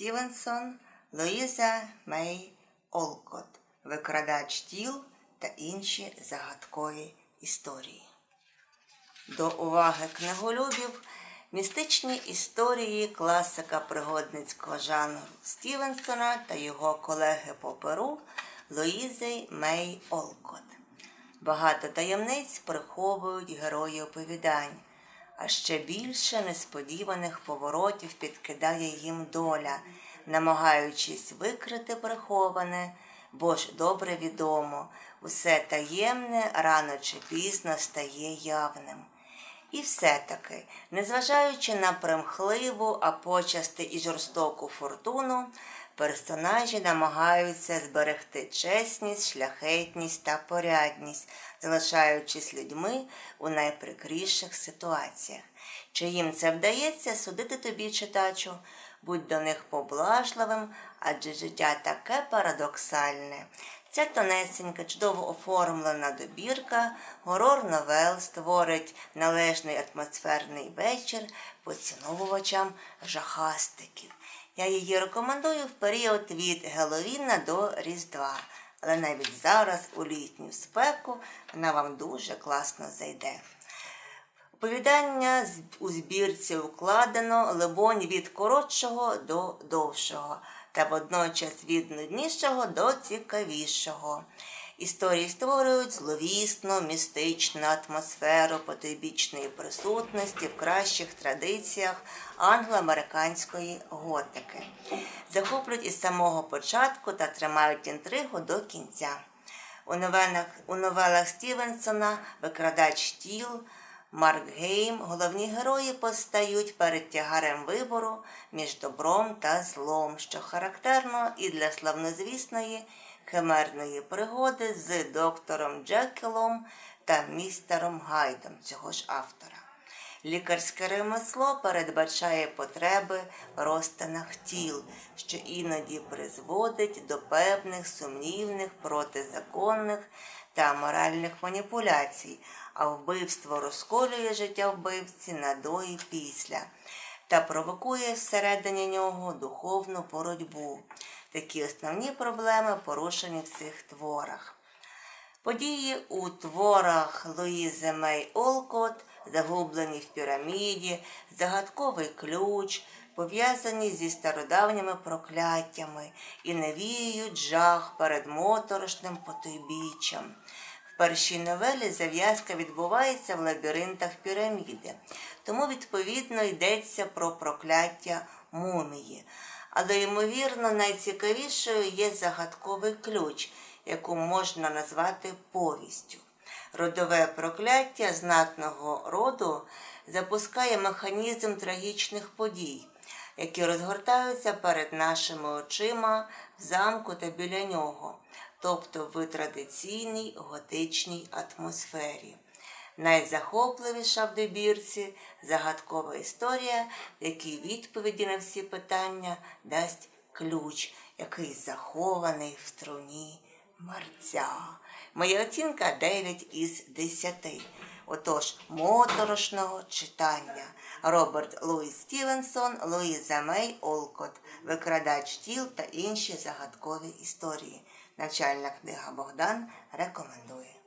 Стівенсон, Луїза Мей Олкот, Викрадач тіл та інші загадкові історії. До уваги книголюбів містичні історії класика пригодницького жанру Стівенсона та його колеги по перу Луїзи Мей Олкот. Багато таємниць приховують герої оповідань, а ще більше несподіваних поворотів підкидає їм доля, намагаючись викрити приховане, бо ж добре відомо, усе таємне рано чи пізно стає явним. І все-таки, незважаючи на примхливу, а почасти і жорстоку фортуну, персонажі намагаються зберегти чесність, шляхетність та порядність, залишаючись людьми у найприкріших ситуаціях. Чи їм це вдається судити тобі, читачу, будь до них поблажливим, адже життя таке парадоксальне. Ця тонесенька, чудово оформлена добірка горор новел створить належний атмосферний вечір поціновувачам жахастиків. Я її рекомендую в період від Геловіна до Різдва, але навіть зараз у літню спеку вона вам дуже класно зайде. Оповідання у збірці укладено, либонь, від коротшого до довшого, та водночас від нуднішого до цікавішого. Історії створюють зловісну, містичну атмосферу потойбічної присутності в кращих традиціях англо-американської готики. Захоплюють із самого початку та тримають інтригу до кінця. У новелах, у новелах Стівенсона Викрадач тіл, Марк Гейм головні герої постають перед тягарем вибору між добром та злом, що характерно і для славнозвісної химерної пригоди з доктором Джекілом та містером Гайдом цього ж автора. Лікарське ремесло передбачає потреби розтинах тіл, що іноді призводить до певних сумнівних, протизаконних та моральних маніпуляцій, а вбивство розколює життя вбивці на до і після та провокує всередині нього духовну боротьбу. Такі основні проблеми порушені в цих творах. Події у творах Луїзи Мей Олкот, загублені в піраміді, загадковий ключ, пов'язані зі стародавніми прокляттями і навіюють жах перед моторошним потойбіччям. В першій новелі зав'язка відбувається в лабіринтах піраміди, тому відповідно йдеться про прокляття мумії. Але, ймовірно, найцікавішою є загадковий ключ, яку можна назвати повістю. Родове прокляття знатного роду запускає механізм трагічних подій, які розгортаються перед нашими очима в замку та біля нього, тобто в традиційній готичній атмосфері. Найзахопливіша в добірці загадкова історія, в якій відповіді на всі питання дасть ключ, який захований в труні мерця. Моя оцінка 9 із 10. Отож, моторошного читання. Роберт Луїс Стівенсон, Луїза Мей Олкот, Викрадач тіл та інші загадкові історії. Начальна книга Богдан рекомендує.